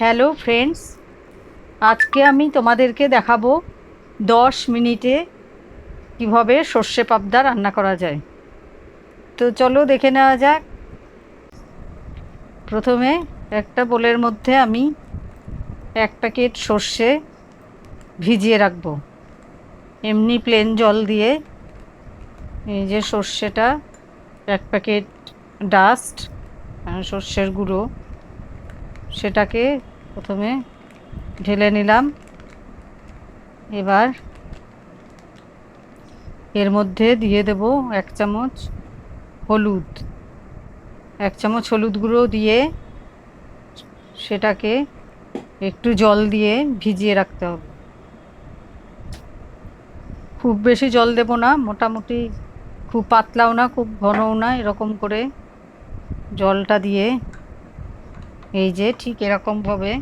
Hello friends আজকে আমি তোমাদেরকে দেখাবো দশ মিনিটে কীভাবে সর্ষে পাবদা রান্না করা যায়। তো চলো দেখে নেওয়া যাক। প্রথমে একটা বোলের মধ্যে আমি এক প্যাকেট সর্ষে ভিজিয়ে রাখব। এমনি প্লেন জল দিয়ে এই যে সর্ষেটা, এক প্যাকেট ডাস্ট সর্ষের গুঁড়ো। সেটাকে প্রথমে ঢেলে নিলাম। এবার এর মধ্যে দিয়ে দেব এক চামচ হলুদ। এক চামচ হলুদ গুঁড়ো দিয়ে সেটাকে একটু জল দিয়ে ভিজিয়ে রাখতে হবে। খুব বেশি জল দেব না, মোটামুটি খুব পাতলাও না, খুব ঘনও না, এরকম করে জলটা দিয়ে এই যে ঠিক এরকমভাবে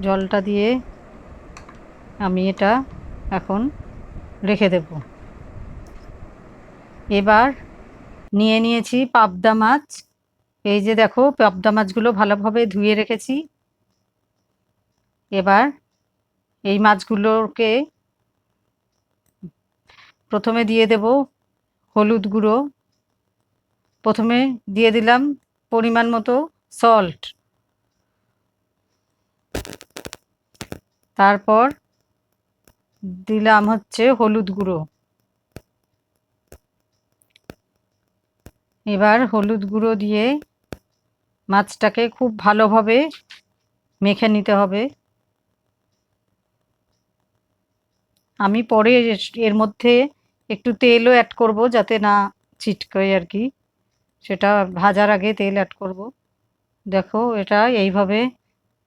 জলটা দিয়ে আমি এটা এখন রেখে দেব। এবার নিয়ে নিয়েছি পাবদা মাছ। এই যে দেখো, পাবদা মাছগুলো ভালোভাবে ধুয়ে রেখেছি। এবার এই মাছগুলোকে প্রথমে দিয়ে দেব হলুদ গুঁড়ো। প্রথমে দিয়ে দিলাম পরিমাণ মতো সল্ট তারপর দিলাম হচ্ছে হলুদ গুঁড়ো। এবার হলুদ গুঁড়ো দিয়ে মাছটাকে খুব ভালোভাবে মেখে নিতে হবে। আমি পরে এর মধ্যে একটু তেলও অ্যাড করব যাতে না ছিটকায় আর কি। সেটা ভাজার আগে তেল অ্যাড করব। দেখো এটা এইভাবে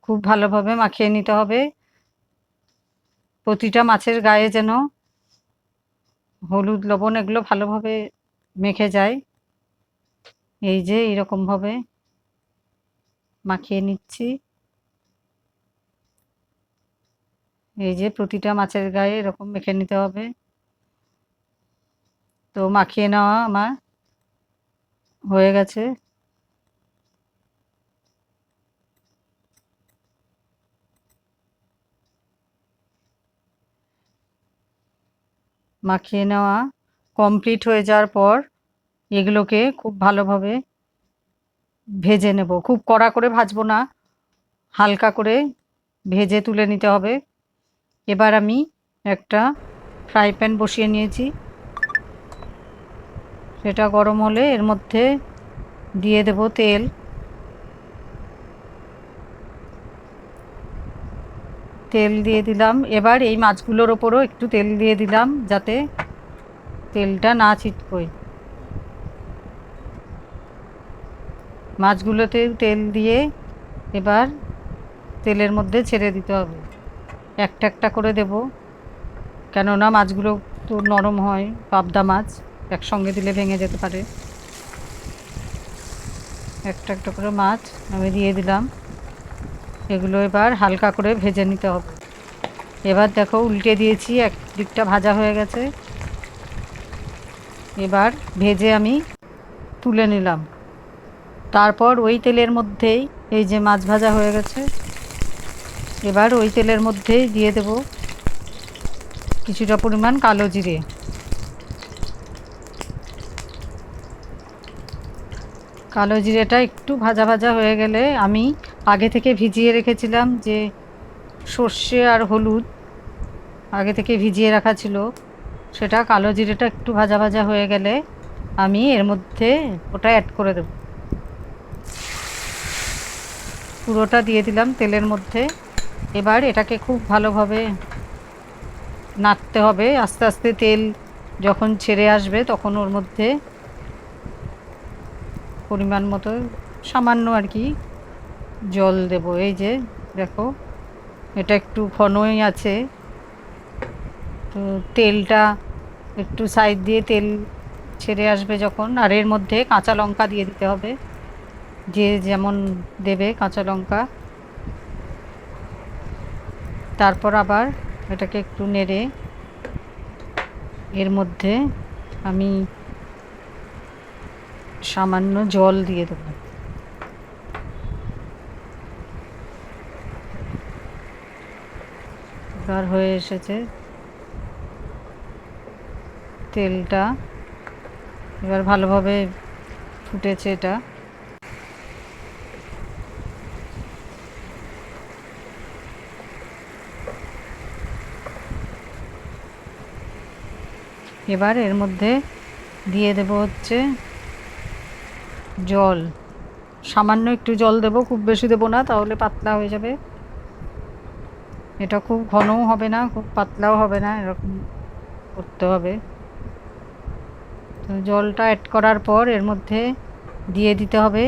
খুব ভালোভাবে মাখিয়ে নিতে হবে। প্রতিটা মাছের গায়ে যেন হলুদ, লবণ এগুলো ভালোভাবে মেখে যায়। এই যে এইরকমভাবে মাখিয়ে নিচ্ছি। এই যে প্রতিটা মাছের গায়ে এরকম মেখে নিতে হবে। তো মাখিয়ে নেওয়া আমার হয়ে গেছে। মাখিয়ে নেওয়া কমপ্লিট হয়ে যাওয়ার পর এগুলোকে খুব ভালোভাবে ভেজে নেব। খুব কড়া করে ভাজবো না, হালকা করে ভেজে তুলে নিতে হবে। এবার আমি একটা ফ্রাই প্যান বসিয়ে নিয়েছি। সেটা গরম হলে এর মধ্যে দিয়ে দেব তেল। তেল দিয়ে দিলাম। এবার এই মাছগুলোর ওপরও একটু তেল দিয়ে দিলাম যাতে তেলটা না ছিটকোয়। মাছগুলোতে তেল দিয়ে এবার তেলের মধ্যে ছেড়ে দিতে হবে। একটা একটা করে দেব। কেননা মাছগুলো তো নরম হয়, পাবদা মাছ, একসঙ্গে দিলে ভেঙে যেতে পারে। একটা একটা করে মাছ আমি দিয়ে দিলাম। এগুলো এবার হালকা করে ভেজে নিতে হবে। এবার দেখো উল্টে দিয়েছি, এক দিকটা ভাজা হয়ে গেছে। এবার ভেজে আমি তুলে নিলাম। তারপর ওই তেলের মধ্যেই এই যে মাছ ভাজা হয়ে গেছে, এবার ওই তেলের মধ্যেই দিয়ে দেব কিছুটা পরিমাণ কালো জিরে। কালো জিরেটা একটু ভাজা ভাজা হয়ে গেলে আমি আগে থেকে ভিজিয়ে রেখেছিলাম যে সর্ষে আর হলুদ আগে থেকে ভিজিয়ে রাখা ছিল, সেটা কালো জিরেটা একটু ভাজা ভাজা হয়ে গেলে আমি এর মধ্যে ওটা অ্যাড করে দেব। পুরোটা দিয়ে দিলাম তেলের মধ্যে। এবার এটাকে খুব ভালোভাবে নাড়তে হবে। আস্তে আস্তে তেল যখন ছেড়ে আসবে তখন ওর মধ্যে পরিমাণ মতো সামান্য আর কি জল দেব, এই যে, দেখো, এটা একটু ঘনই আছে। তো তেলটা একটু সাইড দিয়ে তেল ছেড়ে আসবে যখন, আর এর মধ্যে কাঁচা লঙ্কা দিয়ে দিতে হবে। যে যেমন দেবে কাঁচা লঙ্কা। তারপর আবার এটাকে একটু নেড়ে, এর মধ্যে আমি সামান্য জল দিয়ে দেবো। এবার হয়ে এসেছে। তেলটা এবার ভালোভাবে ফুটেছে এটা। এবার এর মধ্যে দিয়ে দেব হচ্ছে জল। সামান্য একটু জল দেব, খুব বেশি দেবো না, তাহলে পাতলা হয়ে যাবে। এটা খুব ঘনও হবে না, খুব পাতলাও হবে না, এরকম করতে হবে। তো জলটা অ্যাড করার পর এর মধ্যে দিয়ে দিতে হবে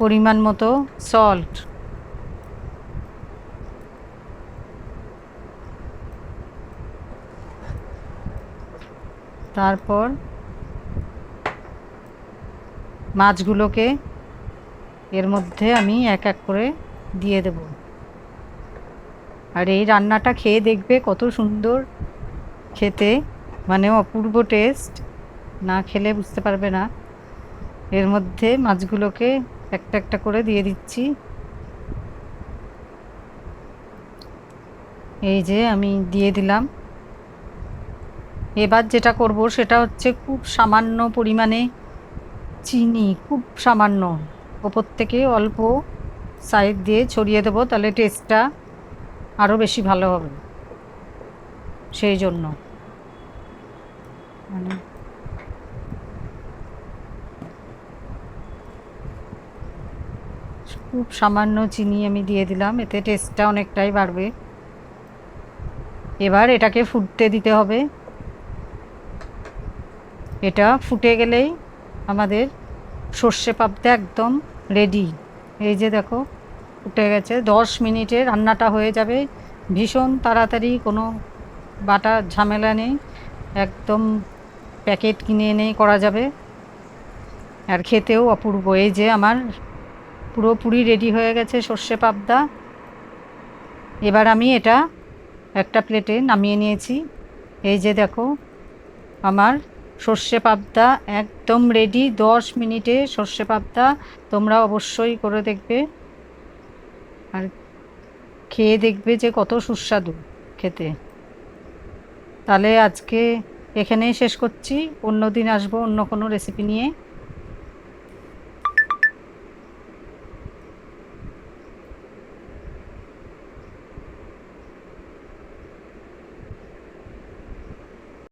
পরিমাণ মতো সল্ট তারপর মাছগুলোকে এর মধ্যে আমি এক এক করে দিয়ে দেব। আর এই রান্নাটা খেয়ে দেখবে কত সুন্দর খেতে মানে অপূর্ব টেস্ট না খেলে বুঝতে পারবে না। এর মধ্যে মাছগুলোকে একটা একটা করে দিয়ে দিচ্ছি। এই যে আমি দিয়ে দিলাম। এবার যেটা করব সেটা হচ্ছে খুব সামান্য পরিমাণে চিনি, খুব সামান্য। ওপর থেকে অল্প সাইড দিয়ে ছড়িয়ে দেবো, তাহলে টেস্টটা আরও বেশি ভালো হবে। সেই জন্য। মানে খুব সামান্য চিনি আমি দিয়ে দিলাম, এতে টেস্টটা অনেকটাই বাড়বে। এবার এটাকে ফুটতে দিতে হবে। এটা ফুটে গেলেই আমাদের সর্ষে পাবদা একদম রেডি এই যে দেখো, উঠে গেছে। দশ মিনিটে রান্নাটা হয়ে যাবে। ভীষণ তাড়াতাড়ি, কোনো বাটা ঝামেলা নেই। একদম প্যাকেট কিনে এনেই করা যাবে। আর খেতেও অপূর্ব। এই যে আমার পুরোপুরি রেডি হয়ে গেছে, সর্ষে পাবদা। এবার আমি এটা একটা প্লেটে নামিয়ে নিয়েছি। এই যে দেখো, আমার সর্ষে পাবদা একদম রেডি দশ মিনিটে সর্ষে পাবদা। তোমরা অবশ্যই করে দেখবে। আর খেয়ে দেখবে যে কত সুস্বাদু খেতে। তাহলে আজকে এখানেই শেষ করছি। অন্য দিন আসব অন্য কোনো রেসিপি নিয়ে।